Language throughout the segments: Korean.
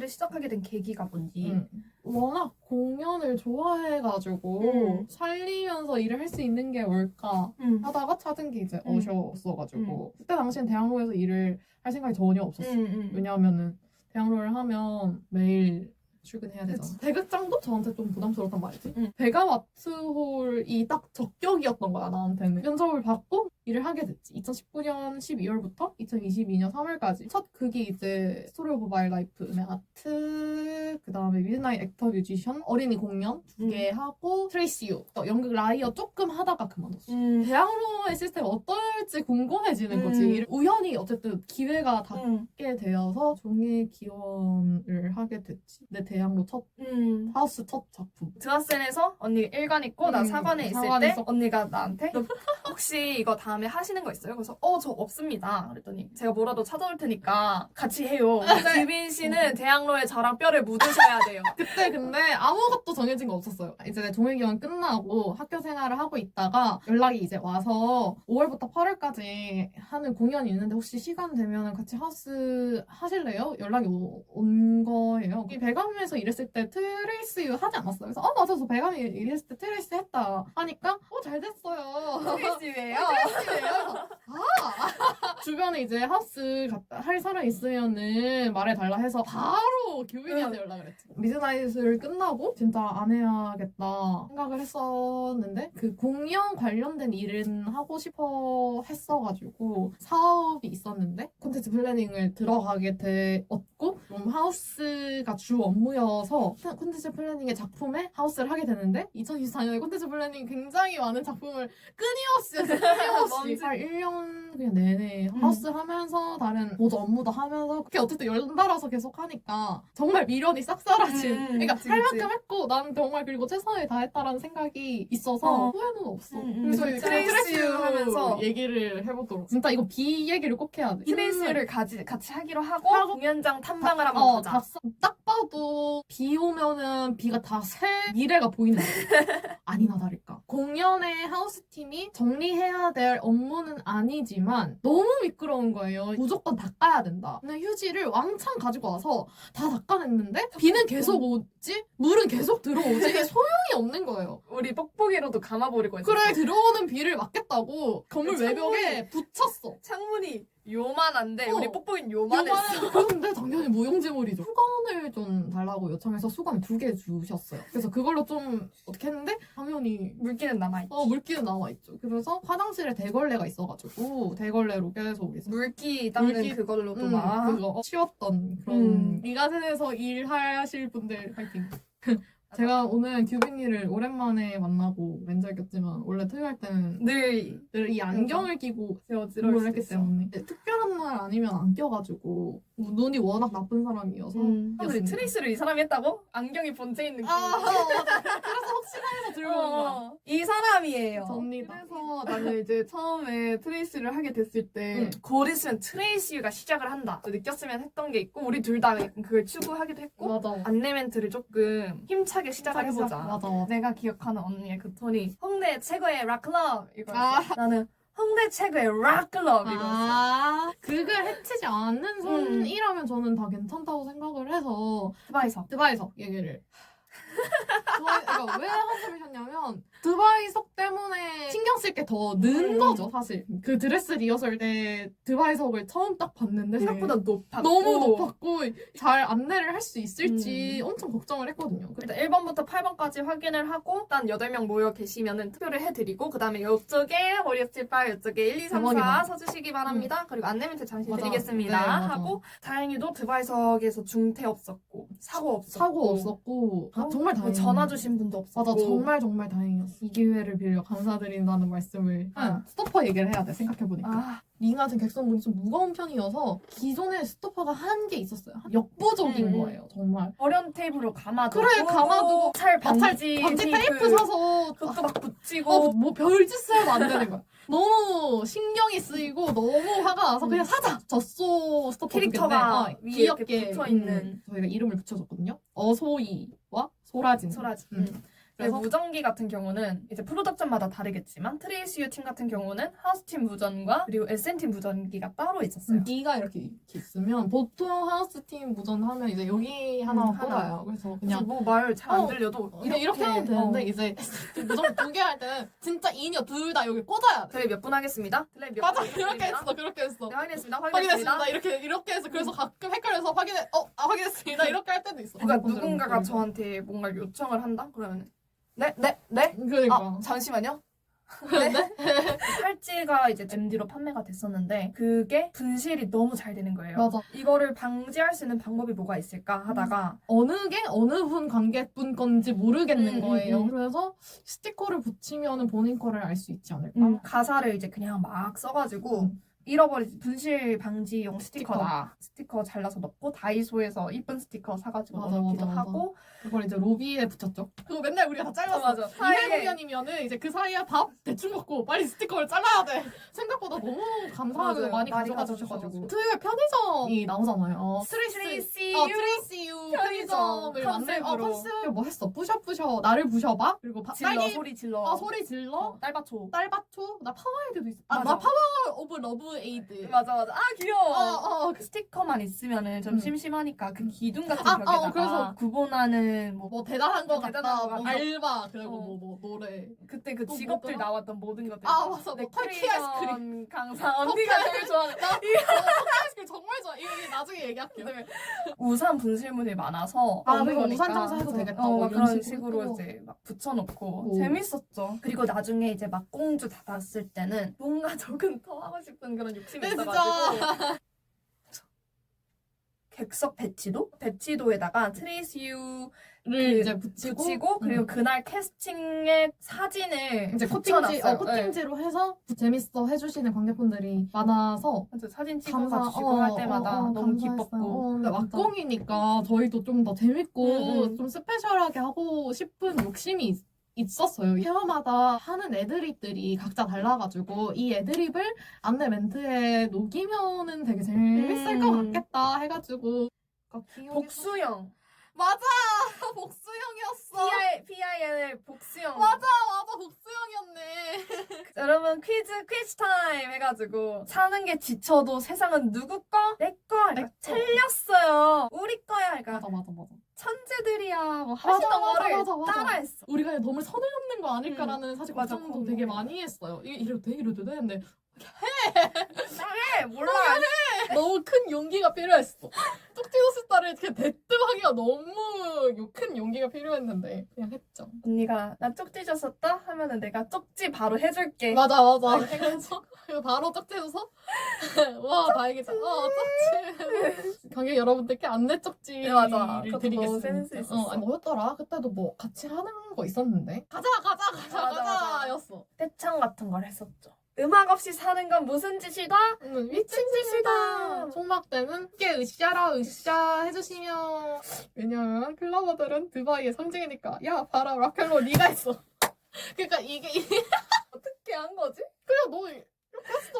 하우스를 시작하게 된 계기가 뭔지. 음. 워낙 공연을 좋아해가지고 음. 살리면서 일을 할 수 있는 게 뭘까 음. 하다가 찾은 게 이제 음. 어셔였어가지고 그때 당시엔 대학로에서 일을 할 생각이 전혀 없었어. 음, 음. 왜냐하면은 대학로를 하면 매일 출근해야 되잖아. 그치. 대극장도 저한테 좀 부담스러웠단 말이지. 응. 베가마트홀이 딱 적격이었던 거야 나한테는. 면접을 받고 일을 하게 됐지. 2019년 12월부터 2022년 3월까지. 첫 극이 이제 스토리 오브 마이 라이프 음의 아트, 그 다음에 미드나잇 액터 뮤지션, 어린이 공연 두 개 하고 트레이시 유, 또 연극 라이어 조금 하다가 그만뒀어. 음. 대학로의 시스템이 어떨지 궁금해지는 음. 거지. 우연히 어쨌든 기회가 다 음. 하게 되어서 종이 기원을 하게 됐지. 내 대학로 첫 음. 하우스 첫 작품. 드라센에서 언니 1관 있고 나 음, 4관에 있을 사관에 때 있었- 언니가 나한테 너 혹시 이거 다음에 하시는 거 있어요? 그래서 어 저 없습니다. 그랬더니 제가 뭐라도 찾아올 테니까 같이 해요. 규빈 씨는 대학로에 저랑 뼈를 묻으셔야 돼요. 그때 근데 아무것도 정해진 거 없었어요. 이제 내 종이 기원 끝나고 학교 생활을 하고 있다가 연락이 이제 와서 5월부터 8월까지 하는 공연이 있는데 혹시 시간 되면 같이 하우스 하실래요? 연락이 오- 온 거예요. 이 배 감에서 일했을 때 트레이스 유 하지 않았어요. 그래서 어 맞아 저 배감에 일했을 때 트레이스 했다 하니까 어 잘 됐어요. 트레이스예요. 그래서 아 주변에 이제 하우스 갔다 할 사람 있으면은 말해달라 해서 바로 교빈이한테 연락을 했지 미드나잇을 끝나고 진짜 안 해야겠다 생각을 했었는데 그 공연 관련된 일은 하고 싶어 했어가지고 사업이 있었는데 콘텐츠 플래닝을 들어가게 되었고 좀 하우스가 주 업무여서 콘텐츠 플래닝의 작품에 하우스를 하게 되는데 2024년에 콘텐츠 플래닝 굉장히 많은 작품을 끊임없이 끊임없이 뭔지. 한 1년 그냥 내내 음. 하우스 하면서 다른 보조 업무도 하면서 그게 어쨌든 연달아서 계속 하니까 정말 미련이 싹 사라진 음, 그러니까 그치, 할. 만큼 했고 나는 정말 그리고 최선을 다했다라는 생각이 있어서 어. 후회는 없어 음, 음. 그래서. 트레이스 하면서. 얘기를 해보도록 진짜 이거 비 얘기를 꼭 해야 돼 트레이스를 같이, 같이 하기로 하고, 하고 공연장 탐방 을 한번 어, 가자. 다 써- 딱 봐도 비 오면은 비가 다새 미래가 보이는. 아니나 다를까. 공연의 하우스 팀이 정리해야 될 업무는 아니지만 너무 미끄러운 거예요. 무조건 닦아야 된다. 근데 휴지를 왕창 가지고 와서 다 닦아냈는데 비는 계속 오 지? 물은 계속 들어오지? 이게 소용이 없는 거예요. 우리 뽁뽁이로도 감아버리고 했어. 그래 들어오는 비를 막겠다고 건물 그 외벽에 붙였어. 창문이 요만한데, 어. 우리 뽁뽁이는 요만했어. 근데 당연히 무용지물이죠. 수건을 좀 달라고 요청해서 수건 두 개 주셨어요. 그래서 그걸로 좀 어떻게 했는데 당연히 물기는 남아있지. 어 물기는 나와 있죠. 그래서 화장실에 대걸레가 있어가지고 대걸레로 계속 이제 물기 닦는 물기- 그걸로도 음, 막. 그거 치웠던 그런 음. 이가센에서 일하실 분들 파이팅. 听哼 제가 오늘 규빈이를 오랜만에 만나고 꼈지만 원래 토요일 때는 늘 늘 이 안경을 끼고 공부를 수도 했기. 때문에 네, 특별한 날 아니면 안 껴가지고 눈이 워낙 나쁜 사람이어서 음. 였습니다. 트레이스를 이 사람이 했다고? 안경이 본체인 느낌. 아 맞아 그래서 혹시나 해서 들고 온 거야 어, 이 사람이에요. 접니다 그래서 나는 이제 처음에 트레이스를 하게 됐을 때 응. 곧 있으면 트레이스가 시작을 한다. 느꼈으면 했던 게 있고 우리 둘 다 그걸 추구하기도 했고 맞아 안내 멘트를 조금 힘차 게 시작을 시작, 해보자. 맞아 내가 기억하는 언니의 그 톤이 홍대 최고의 락클럽 이거 아. 나는 홍대 최고의 락클럽 이거 아 극을 해치지 않는 선이라면 저는 다 괜찮다고 생각을 해서 스바이석 드바이석 얘기를. 드바이, 그러니까 왜 한숨이셨냐면 드바이 석 때문에 신경 쓸 게 더 는 음. 거죠 사실 그 드레스 리허설 때 드바이 석을 처음 딱 봤는데 생각보다 높았고 너무 높았고 잘 안내를 할 수 있을지 음. 엄청 걱정을 했거든요. 일단 1번부터 8번까지 확인을 하고 일단 8명 모여 계시면은 투표를 해드리고 그 다음에 이쪽에 5, 6, 7, 8 이쪽에 1, 2, 3, 4 대박이다. 서주시기 바랍니다. 그리고 안내 멘트 잠시 맞아. 드리겠습니다. 네, 맞아. 하고 다행히도 드바이석에서 중태 없었고 사고 없었고 사고 없었고 다- 어, 정말 뭐 다행. 전화 주신 분도 없었고 맞아 정말 정말 다행이었어. 이 기회를 빌려 감사드린다는 말씀을 한 아. 스토퍼 얘기를 해야 돼 생각해 보니까. 아, 링아진 객선분이 좀 무거운 편이어서 기존에 스토퍼가 한 게 있었어요. 역부족인 음. 거예요 정말. 어련 테이프로 감아두고 그래, 감아두고 살 반지, 반지, 반지 테이프 사서 그것도 막 붙이고 어, 뭐 별짓을 해도 안 되는 거야. 너무 신경이 쓰이고 너무 화가 나서 그냥 사자. 젖소 스토퍼 캐릭터가 두 개인데, 어, 위에 귀엽게 이렇게 붙어있는. 음, 저희가 이름을 붙여줬거든요. 어소이와 소라진. 소라지 음. 그래서 무전기 같은 경우는 이제 프로덕션마다 다르겠지만 트레이스 U 팀 같은 경우는 하우스 팀 무전과 그리고 SN 팀 무전기가 따로 있었어요. B가 이렇게, 이렇게 있으면 보통 하우스 팀 무전 하면 이제 여기 하나 음, 하나. 꽂아요. 그래서 그냥 뭐 말 잘 안 어, 들려도 이렇게, 이렇게 하면 되는데 어. 이제 무전 두 개 할 때는 진짜 이녀 둘다 여기 꽂아야 돼. 플레이 몇분 하겠습니다. 플레이 몇 맞아 분 그렇게 하겠습니다. 했어 그렇게 했어. 네, 확인했습니다. 확인했습니다. 확인했습니다. 이렇게 이렇게 해서 그래서 가끔 헷갈려서 확인해 어 아, 확인했습니다 이렇게 할 때도 있어. 그러니까 누군가가 저한테 뭔가 요청을 한다 그러면 네, 네, 네. 그러니까 아, 잠시만요. 네. 팔찌가 이제 MD로 판매가 됐었는데 그게 분실이 너무 잘 되는 거예요. 맞아 이거를 방지할 수 있는 방법이 뭐가 있을까 하다가 어느 게 어느 분 관객분 건지 모르겠는 음, 거예요. 음, 음. 그래서 스티커를 붙이면 본인 거를 알 수 있지 않을까? 음, 가사를 이제 그냥 막 써가지고 음. 잃어버린 분실 방지용 스티커다. 스티커 잘라서 넣고 다이소에서 이쁜 스티커 사가지고 맞아, 넣기도 맞아, 맞아. 하고 그걸 이제 로비에 붙였죠. 그거 맨날 우리가 다 잘랐어. 맞아. 이회 사이에 공연이면은 이제 그 사이에 밥 대충 먹고 빨리 스티커를 잘라야 돼. 생각보다 너무 감사하게 맞아요. 많이 많이 가져가 가져가셔가지고. 주셔가지고. 토요일 편의점이 나오잖아요. 트레이시 어, 트레이시유 편의점 편의점을 만들 어, 컨셉으로. 컨셉 뭐 했어? 부셔부셔 나를 부셔봐. 그리고 바, 질러 딸기 소리 질러 아 소리 질러. 어, 딸바초 딸바초 나 파워에이드도 있어. 아, 맞아. 나 파워 오브 러브 에이드. 맞아 맞아 아 귀여워 어, 어, 그 스티커만 있으면은 좀 음. 심심하니까 그 기둥 같은 아, 아, 벽에다가 어, 그래서 구분하는 뭐 뭐 대단한 거 어, 같다. 대단한 거뭐 같다. 알바 그리고 어. 뭐 뭐 노래. 그때 그 또 직업들 뭐더라? 나왔던 모든 것들 아, 맞아. 네, 뭐 터키 크리에이션 강사 언니가 제일 좋아하는 아이스크림 정말 좋아. 이거 나중에 얘기할게요. 우산 분실물이 많아서 아, 없는 거니까. 우산 장사해도 되겠다. 어, 뭐 막 이런 그런 식으로 식으로 또. 이제 막 붙여놓고 오. 재밌었죠. 그리고 나중에 이제 막 공주 닫았을 때는 뭔가 조금 더 하고 싶은 그런 욕심이 네, 있어가지고 객석 배치도 배치도에다가 트레이스 유를그 이제 붙이고, 붙이고 그리고 음. 그날 캐스팅의 사진을 이제 코팅지 붙여놨어요. 어, 코팅지로 해서 재밌어 해주시는 관객분들이 많아서 네. 사진 감사 찍어가지고 어, 할 때마다 어, 어, 너무 감사했어요. 기뻤고 어, 근데 막공이니까 저희도 좀 더 재밌고 음, 음. 좀 스페셜하게 하고 싶은 욕심이 있- 있었어요. 회화마다 하는 애드립들이 각자 달라가지고 이 애드립을 안내 멘트에 녹이면은 되게 재밌을 것 음. 같겠다 해가지고 복수형 맞아 복수형이었어 PIN을 복수형 맞아 맞아 복수형이었네 여러분 퀴즈 퀴즈 타임 해가지고 사는 게 지쳐도 세상은 누구 거? 내 거. 내 거. 틀렸어요. 우리 거야. 그러니까 맞아 맞아 맞아 천재들이야. 뭐 하시던 맞아, 거를 맞아, 맞아. 따라했어. 우리가 너무 선을 넘는 거 아닐까라는 사실 맞아, 걱정도 그건 되게. 많이 했어요 이게 이래도 돼 이래도 돼 근데 네, 몰라. 너무 큰 용기가 필요했어 쪽지도 스타를 이렇게 대뜸하기가 너무 요- 큰 용기가 필요했는데 그냥 했죠 언니가 나 쪽지 줬었다 하면은 내가 쪽지 바로 해줄게. 맞아 맞아 그리고 바로 쪽지해서 와 다행이다 어 쪽지 관객 여러분들께 안내 쪽지를 네, 맞아. 그것도 드리겠습니다 너무 센스 있었어. 어, 아니, 뭐였더라 그때도 뭐 같이 하는 거 있었는데 가자 가자 가자 맞아, 가자 맞아. 였어 떼창 같은 걸 했었죠. 음악 없이 사는 건 무슨 짓이다? 음, 미친 짓이다. 총막 때는 함께 으쌰라 으쌰 해주시면 왜냐면 클러버들은 드바이의 상징이니까 야 봐라 락앤롤 네가 했어. 그러니까 이게 어떻게 한 거지? 그냥 너.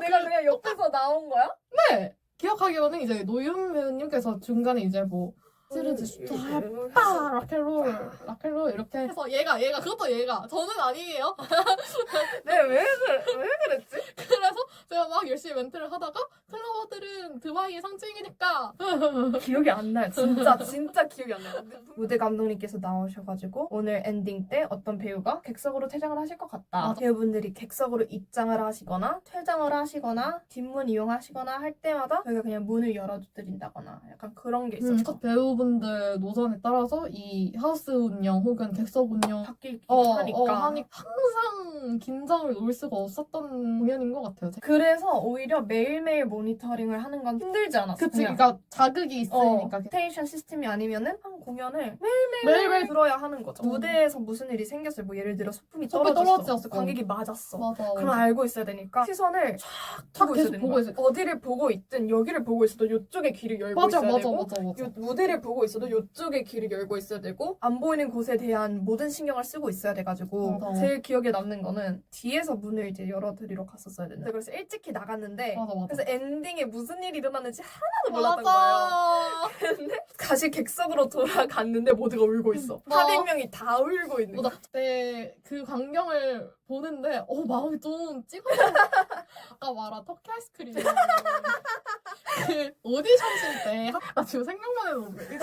내가 그냥 옆에서 나온 거야? 네. 기억하기로는 이제 노윤 배우님께서 중간에 이제 뭐 슈터 음, 빠 락앤롤 락앤롤 이렇게 해서 얘가 얘가 그것도 얘가 저는 아니에요. 네, 왜, 그래, 왜 그랬지? 그래서 제가 막 열심히 멘트를 하다가 클러버들은 드바이의 상징이니까 기억이 안 나요. 진짜 진짜 기억이 안 나요. 무대 감독님께서 나오셔가지고 오늘 엔딩 때 어떤 배우가 객석으로 퇴장을 하실 것 같다. 맞아. 배우분들이 객석으로 입장을 하시거나 퇴장을 하시거나 뒷문 이용하시거나 할 때마다 저희가 그냥 문을 열어드린다거나 약간 그런 게 음, 있었죠. 그 배우분들 노선에 따라서 이 하우스 운영 혹은 객석 운영 바뀌기도 어, 하니까. 어, 하니 항상 긴장을 놓을 수가 없었던 공연인 것 같아요. 그 래서 오히려 매일매일 모니터링을 하는 건 힘들지 않았어요. 그치, 그러니까 자극이 있으니까. 어, 스테이션 시스템이 아니면은 한 공연을 매일매일 매일 들어야 하는 거죠. 어. 무대에서 무슨 일이 생겼어요. 뭐 예를 들어 소품이 떨어졌어. 떨어졌어. 관객이 맞았어. 맞아. 그럼 알고 있어야 되니까 시선을 쫙탁 두고 있어야 되는 보고. 있어야 돼. 어디를 보고 있든 여기를 보고 있어도 이쪽에 귀를 열고 맞아, 있어야 맞아, 되고 맞아, 맞아. 요- 무대를 보고 있어도 이쪽에 귀를 열고 있어야 되고 안 보이는 곳에 대한 모든 신경을 쓰고 있어야 돼가지고 맞아. 제일 기억에 남는 거는 뒤에서 문을 이제 열어드리러 갔었어야 되는데 그래서 1등 일찍이 나갔는데 맞아 맞아. 그래서 엔딩에 무슨 일이 일어났는지 하나도 몰랐던 거예요. 맞아. 근데 다시 객석으로 돌아갔는데 모두가 울고 있어. 와. 400명이 다 울고 있는 거야. 맞아. 그때 그 광경을 보는데 어 마음이 좀 찌그러. 아까 말한 터키 아이스크림. 그 오디션 칠때나 지금 생각만 해도 그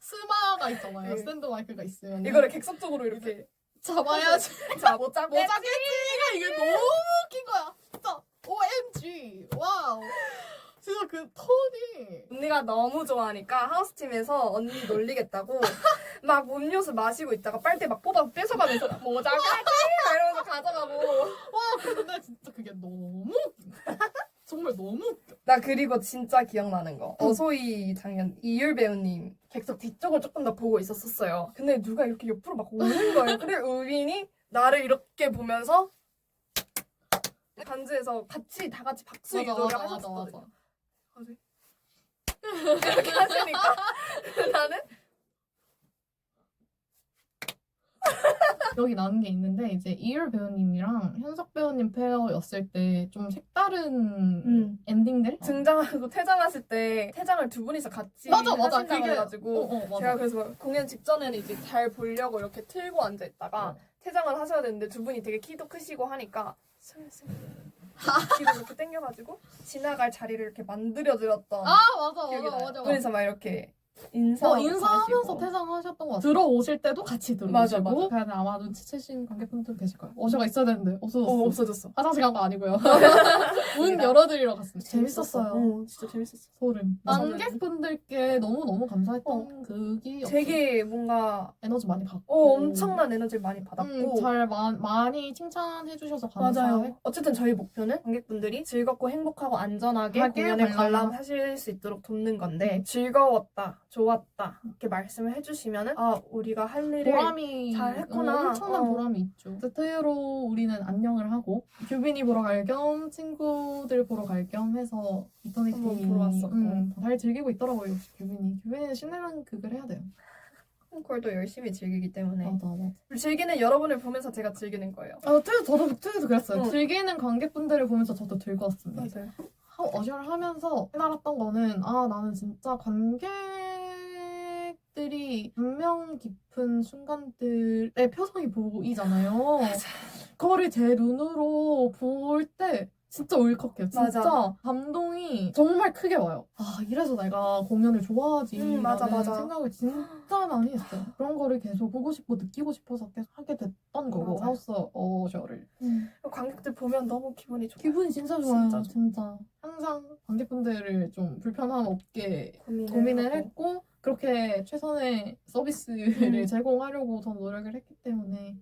스마가 있잖아요. 네. 스탠드 마이크가 있으면 이거를 객석적으로 이렇게 잡아야지. 자, 못 잡겠지? 모자겠지가 이게 너무 웃긴 거야. 진짜 OMG. 와우. 진짜 그 톤이 언니가 너무 좋아하니까 하우스팀에서 언니 놀리겠다고 막 음료수 마시고 있다가 빨대 막 뽑아 뺏어가면서 모자겠지? 이러면서 가져가고 와 근데 진짜 그게 너무 웃긴. 정말 너무 웃겨. 나 그리고 진짜 기억나는 거 어소이 장면 이율 배우님 객석 뒤쪽을 조금 더 보고 있었었어요 근데 누가 이렇게 옆으로 막 오는 거예요 그래 우빈이 나를 이렇게 보면서 반주에서 같이 다 같이 박수 맞아 유도를 맞아 맞아 하셨거든요. 맞아. 이렇게 하시니까 나는? 여기 나는 게 있는데 이제 이율 배우님이랑 현석 배우님 페어였을 때 좀 색다른 엔딩들? 등장하고 퇴장하실 때 퇴장을 두 분이서 같이 맞아 맞아. 하신다고 그게 해가지고 어, 어, 맞아. 제가 그래서 공연 직전에는 이제 잘 보려고 이렇게 틀고 앉아 있다가 어. 퇴장을 하셔야 되는데 두 분이 되게 키도 크시고 하니까 슬슬 뒤로 이렇게 당겨가지고 지나갈 자리를 이렇게 만들어드렸던 아 맞아 기억이 맞아 나요. 맞아 맞아. 둘이서 막 이렇게 인사 어, 인사하면서 퇴장하셨던 것 같아요. 들어오실 때도 같이 맞아, 들어오시고 맞아. 그냥 아마 눈치채신 관객분들 계실 거예요. 어셔가 있어야 되는데 없어졌어. 어 없어졌어 화장실 간 거 아니고요. 문 열어드리러 갔습니다. 재밌었어요. 어, 진짜 재밌었어 소름. 관객분들께 너무 너무 감사했던 어. 그게 되게 뭔가 에너지 많이 받고 어, 엄청난 에너지를 많이 받았고 음, 잘 마, 많이 칭찬해 주셔서. 감사해요. 어쨌든 저희 목표는 관객분들이 즐겁고 행복하고 안전하게 하게 공연을 관람. 관람하실 수 있도록 돕는 건데 즐거웠다, 좋았다 이렇게 말씀을 해주시면은 아 우리가 할 일을 보람이 잘했구나. 어, 엄청난 어. 보람이 있죠. 세트로 우리는 안녕을 하고 규빈이 보러 갈 겸 친구들 보러 갈 겸 해서 이터니티 한번 보러 왔었고. 음, 잘 즐기고 있더라고요 역시 규빈이. 규빈이는 신나는 극을 해야 돼요. 콜도 열심히 즐기기 때문에 맞아 맞아. 즐기는 여러분을 보면서 제가 즐기는 거예요. 아, 트위 저도 트위도 그랬어요. 어. 즐기는 관객분들을 보면서 저도 즐거웠습니다. 맞아요. 하- 어셔를 하면서 깨달았던 거는 아 나는 진짜 관객 들이 감명 깊은 순간들의 표정이 보이잖아요. 그거를 제 눈으로 볼 때 진짜 울컥해요. 진짜 맞아. 감동이 정말 크게 와요. 아 이래서 내가 공연을 좋아하지 음, 맞아, 라는 맞아. 생각을 진짜 많이 했어요. 그런 거를 계속 보고 싶고 느끼고 싶어서 계속 하게 됐던 거고 맞아요. 하우스 어셔를. 관객들 보면 너무 기분이 좋아요. 기분이 진짜 좋아요. 진짜 진짜. 항상 관객분들을 좀 불편함 없게 고민을, 고민을. 했고 그렇게 최선의 서비스를 음. 제공하려고 전 노력을 했기 때문에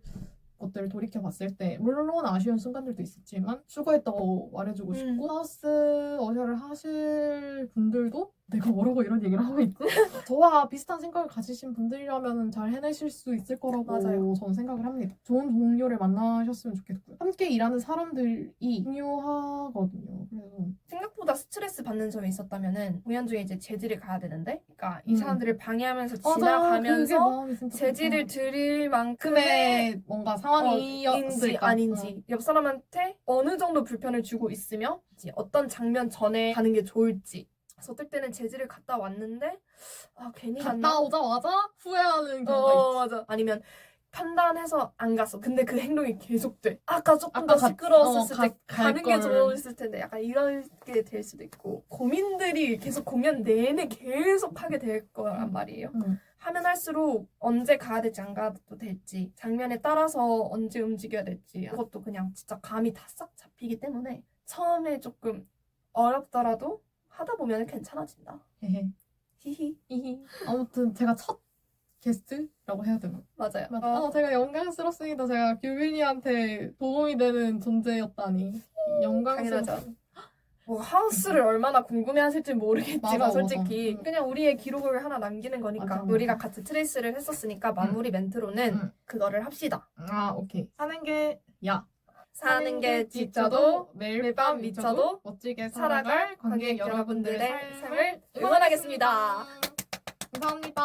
그것들을 돌이켜 봤을 때 물론 아쉬운 순간들도 있었지만 수고했다고 말해주고 음. 싶고 하우스 어셔를 하실 분들도 내가 뭐라고 이런 얘기를 하고 있지? 저와 비슷한 생각을 가지신 분들이라면 잘 해내실 수 있을 거라고 맞아요. 저는 생각을 합니다. 좋은 동료를 만나셨으면 좋겠고요. 함께 일하는 사람들이 중요하거든요. 그래서 생각보다 스트레스 받는 점이 있었다면은 공연 중에 이제 재질을 가야 되는데, 그러니까 이 음. 사람들을 방해하면서 맞아, 그게 지나가면서 마음이 진짜 재질을. 드릴 만큼의 금의 뭔가 상황이 어, 인지 아닌지 옆 사람한테 어느 정도 불편을 주고 있으며 이제 어떤 장면 전에 가는 게 좋을지 어떨 때는 재질을 갔다 왔는데 아 괜히 갔다 갔나 오자마자 후회하는 경우가 어 있지. 맞아 아니면 판단해서 안 갔어 근데 그 행동이 계속돼 아까 조금 아까 더 갔- 시끄러웠을 어, 때 가- 갈 가는 게 걸. 좋았을 텐데 약간 이렇게 될 수도 있고 고민들이 계속 공연 내내 계속 하게 될 거란 음. 말이에요 응. 하면 할수록 언제 가야 될지 안 가도 될지 장면에 따라서 언제 움직여야 될지 그것도 그냥 진짜 감이 다 싹 잡히기 때문에 처음에 조금 어렵더라도 하다 보면 괜찮아진다. 헤헤. 히히 히히. 아무튼 제가 첫 게스트라고 해야 되나? 맞아요. 맞아. 어, 아, 제가 영광스럽습니다. 제가 규빈이한테 도움이 되는 존재였다니. 영광스럽다. 당연하죠. 뭐 하우스를 얼마나 궁금해하실지 모르겠지만 맞아, 솔직히. 음. 그냥 우리의 기록을 하나 남기는 거니까 맞아, 맞아. 우리가 같이 트레이스를 했었으니까 마무리 멘트로는 음. 그거를 합시다. 아, 오케이. 사는 게 야. 사는 게 지쳐도 매일 밤 미쳐도 멋지게 살아갈 관객 여러분들의 삶을. 응원하겠습니다. 감사합니다.